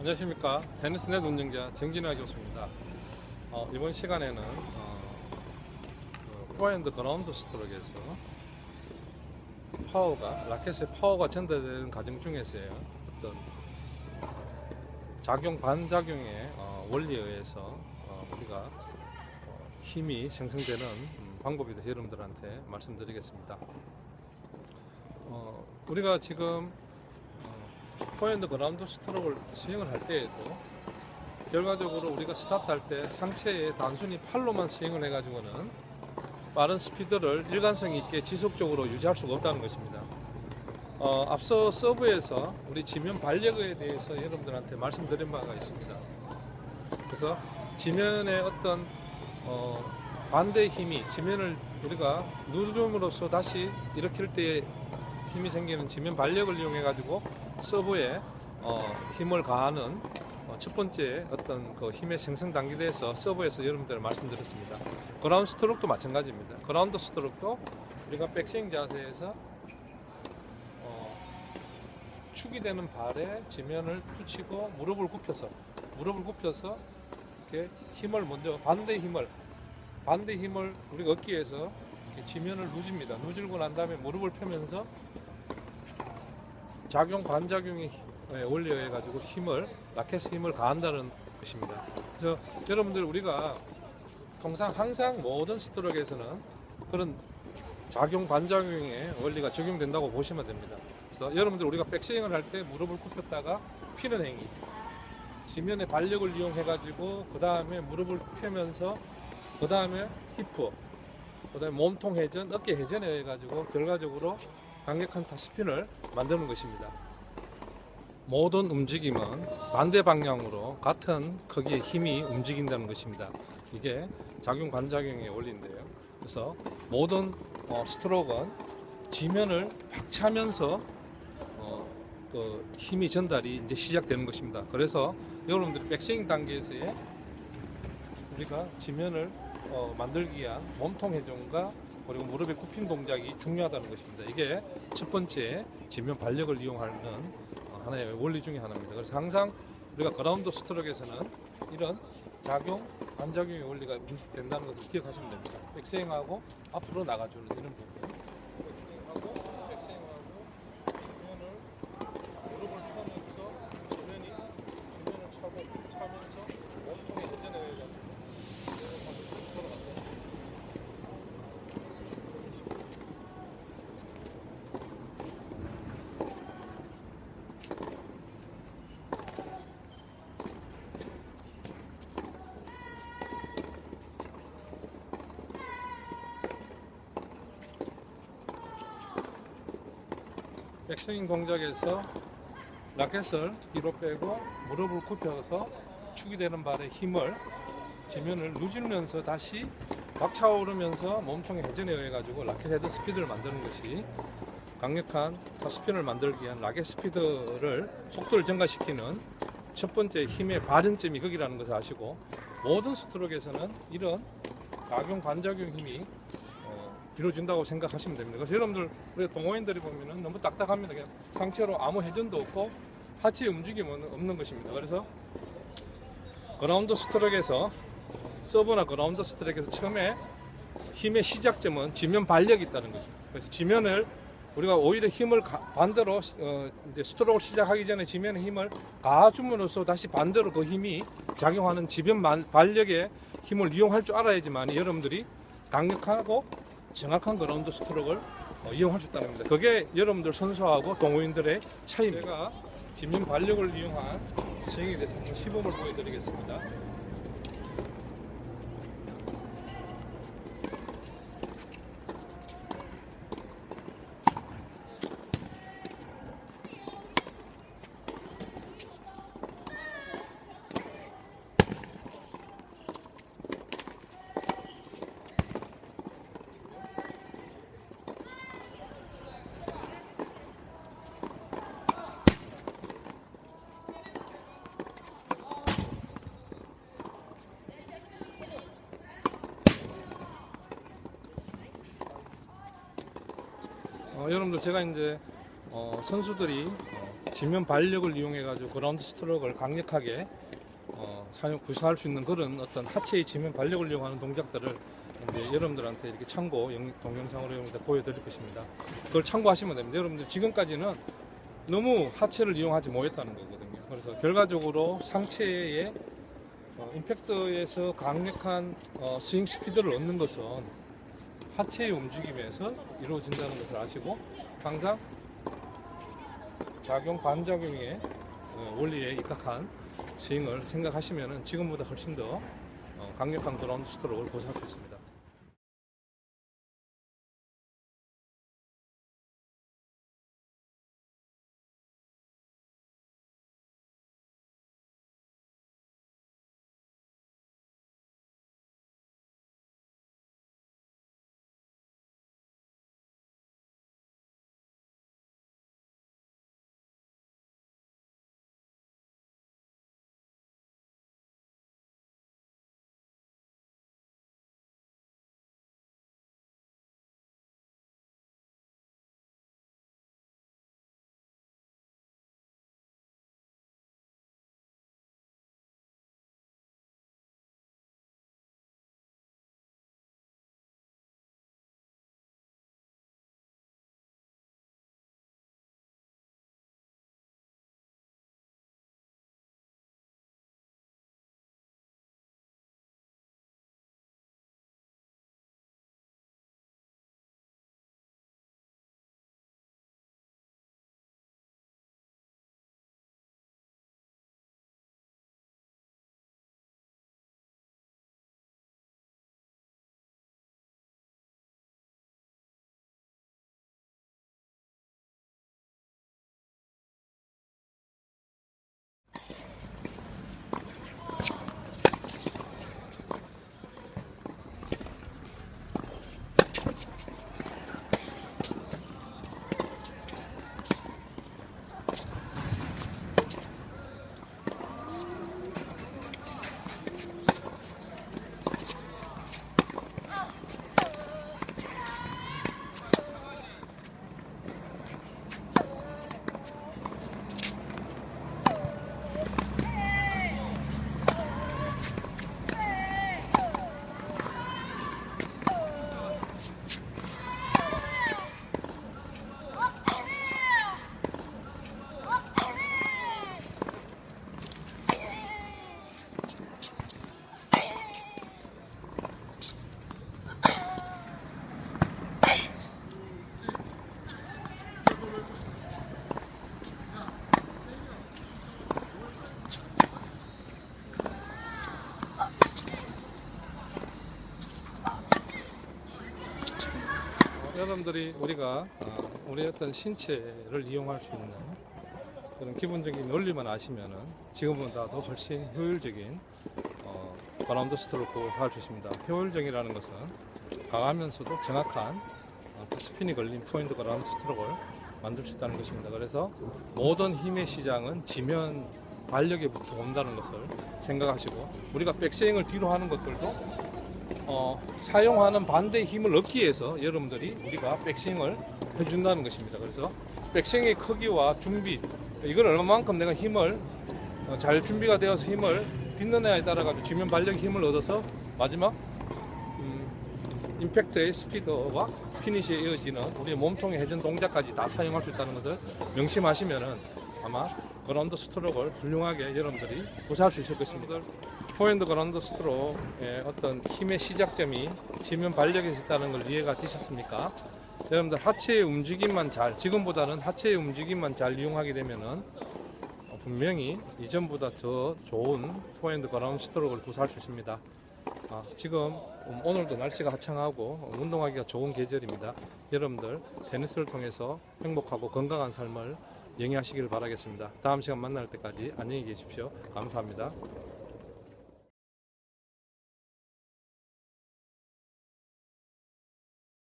안녕하십니까 테니스넷 운영자 정진아 교수입니다. 어, 이번 시간에는 어, 그 포핸드 그라운드 스트로크에서 파워가 라켓의 파워가 전달되는 과정 중에서의 어떤 작용 반작용의 어, 원리에 의해서 어, 우리가 어, 힘이 생성되는 음, 방법에 대해서 여러분들한테 말씀드리겠습니다. 어, 우리가 지금 어, 포핸드 그라운드 스트로크를 스윙을 할 때에도 결과적으로 우리가 스타트 할 때 상체에 단순히 팔로만 스윙을 해가지고는 빠른 스피드를 일관성 있게 지속적으로 유지할 수가 없다는 것입니다. 어, 앞서 서브에서 우리 지면 발력에 대해서 여러분들한테 말씀드린 바가 있습니다. 그래서 지면의 어떤 어, 반대 힘이 지면을 우리가 누름으로써 다시 일으킬 때에 힘이 생기는 지면 발력을 이용해 가지고 서브에 어, 힘을 가하는 어, 첫 번째 어떤 그 힘의 생성 단계에 대해서 서브에서 여러분들 말씀드렸습니다. 그라운드 스트로크도 마찬가지입니다. 그라운드 스트로크도 우리가 백스윙 자세에서 어, 축이 되는 발에 지면을 붙이고 무릎을 굽혀서 무릎을 굽혀서 이렇게 힘을 먼저 반대 힘을 반대 힘을 위해서 이렇게 지면을 누집니다. 누질고 난 다음에 무릎을 펴면서 작용 반작용의 원리에 의해 가지고 힘을 라켓의 힘을 가한다는 것입니다. 그래서 여러분들 우리가 통상 항상 모든 스트로크에서는 그런 작용 반작용의 원리가 적용된다고 보시면 됩니다. 그래서 여러분들 우리가 백스윙을 할 때 무릎을 굽혔다가 피는 행위, 지면의 발력을 이용해 가지고 그 다음에 무릎을 펴면서 그 다음에 히프, 그 다음에 몸통 회전, 어깨 회전에 의해 가지고 결과적으로 강력한 타스핀을 만드는 것입니다. 모든 움직임은 반대 방향으로 같은 크기의 힘이 움직인다는 것입니다. 이게 작용 반작용의 원리인데요. 그래서 모든 어, 스트로크는 지면을 박차면서 어, 그 힘이 전달이 이제 시작되는 것입니다. 그래서 여러분들 백스윙 단계에서의 우리가 지면을 어, 만들기 위한 몸통 회전과 그리고 무릎의 굽힘 동작이 중요하다는 것입니다. 이게 첫 번째 지면 발력을 이용하는 어, 하나의 원리 중에 하나입니다. 그래서 항상 우리가 그라운드 스트로크에서는 이런 작용, 반작용의 원리가 된다는 것을 기억하시면 됩니다. 백스윙하고 앞으로 나가주는 이런 부분. 하고 백스윙하고 지면을 무릎을 펴면서 지면이 지면을 차고 차면서 몸통의 회전에 의해서 돌아간다. 백스윙 동작에서 라켓을 뒤로 빼고 무릎을 굽혀서 축이 되는 발에 힘을 지면을 누질면서 다시 박차오르면서 몸통의 회전에 의해 가지고 라켓 헤드 스피드를 만드는 것이 강력한 타스핀을 만들기 위한 라켓 스피드를 속도를 증가시키는 첫 번째 힘의 발현점이 거기라는 것을 아시고 모든 스트로크에서는 이런 작용 반작용 힘이 어, 이루어진다고 생각하시면 됩니다. 그래서 여러분들 우리 동호인들이 보면은 너무 딱딱합니다. 그냥 상체로 아무 회전도 없고 하체 움직임은 없는 것입니다. 그래서 그라운드 스트로크에서 서브나 그라운드 스트로크에서 처음에 힘의 시작점은 지면 발력이 있다는 거죠. 그래서 지면을 우리가 오히려 힘을 가- 반대로 어, 이제 스트로크를 시작하기 전에 지면의 힘을 가줌으로써 다시 반대로 그 힘이 작용하는 지면 만- 발력의 힘을 이용할 줄 알아야지만 여러분들이 강력하고 정확한 그라운드 스트로크를 어, 이용할 수 있다는 겁니다. 그게 여러분들 선수하고 동호인들의 차이입니다. 제가 지면 발력을 이용한 스윙에 대해서 한번 시범을 보여드리겠습니다. 어, 여러분들 제가 이제 어, 선수들이 어, 지면 발력을 이용해 가지고 그라운드 스트로크를 강력하게 어, 사용 구사할 수 있는 그런 어떤 하체의 지면 발력을 이용하는 동작들을 이제 여러분들한테 이렇게 참고 영- 동영상으로 여러분들 보여드릴 것입니다. 그걸 참고하시면 됩니다. 여러분들 지금까지는 너무 하체를 이용하지 못했다는 거거든요. 그래서 결과적으로 상체의 어, 임팩트에서 강력한 어, 스윙 스피드를 얻는 것은 하체의 움직임에서 이루어진다는 것을 아시고 항상 작용 반작용의 어, 원리에 입각한 스윙을 생각하시면 지금보다 훨씬 더 어, 강력한 그라운드 스트로크를 보수할 수 있습니다. 여러분들이 우리가 어, 우리 어떤 신체를 이용할 수 있는 그런 기본적인 원리만 아시면은 지금보다 더 훨씬 효율적인 어, 그라운드 스트로크 할 수 있습니다. 효율적이라는 것은 강하면서도 정확한 어, 스핀이 걸린 포인트 그라운드 스트로크를 만들 수 있다는 것입니다. 그래서 모든 힘의 시장은 지면 발력에부터 온다는 것을 생각하시고 우리가 백스윙을 뒤로 하는 것들도 어, 사용하는 반대의 힘을 얻기 위해서 여러분들이 우리가 백스윙을 해준다는 것입니다. 그래서 백스윙의 크기와 준비 이걸 얼마만큼 내가 힘을 어, 잘 준비가 되어서 힘을 딛느냐에 따라 가지고 지면 발력 힘을 얻어서 마지막 음, 임팩트의 스피드와 피니시에 이어지는 우리의 몸통의 회전 동작까지 다 사용할 수 있다는 것을 명심하시면은 아마 그라운드 스트로크를 훌륭하게 여러분들이 구사할 수 있을 것입니다. 포핸드 그라운드 스트로크의 어떤 힘의 시작점이 지면 발력에서 있다는 걸 이해가 되셨습니까? 여러분들 하체의 움직임만 잘 지금보다는 하체의 움직임만 잘 이용하게 되면은 어, 분명히 이전보다 더 좋은 포핸드 그라운드 스트로크를 구사할 수 있습니다. 아, 지금 음, 오늘도 날씨가 화창하고 운동하기가 좋은 계절입니다. 여러분들 테니스를 통해서 행복하고 건강한 삶을 영위하시길 바라겠습니다. 다음 시간 만날 때까지 안녕히 계십시오. 감사합니다.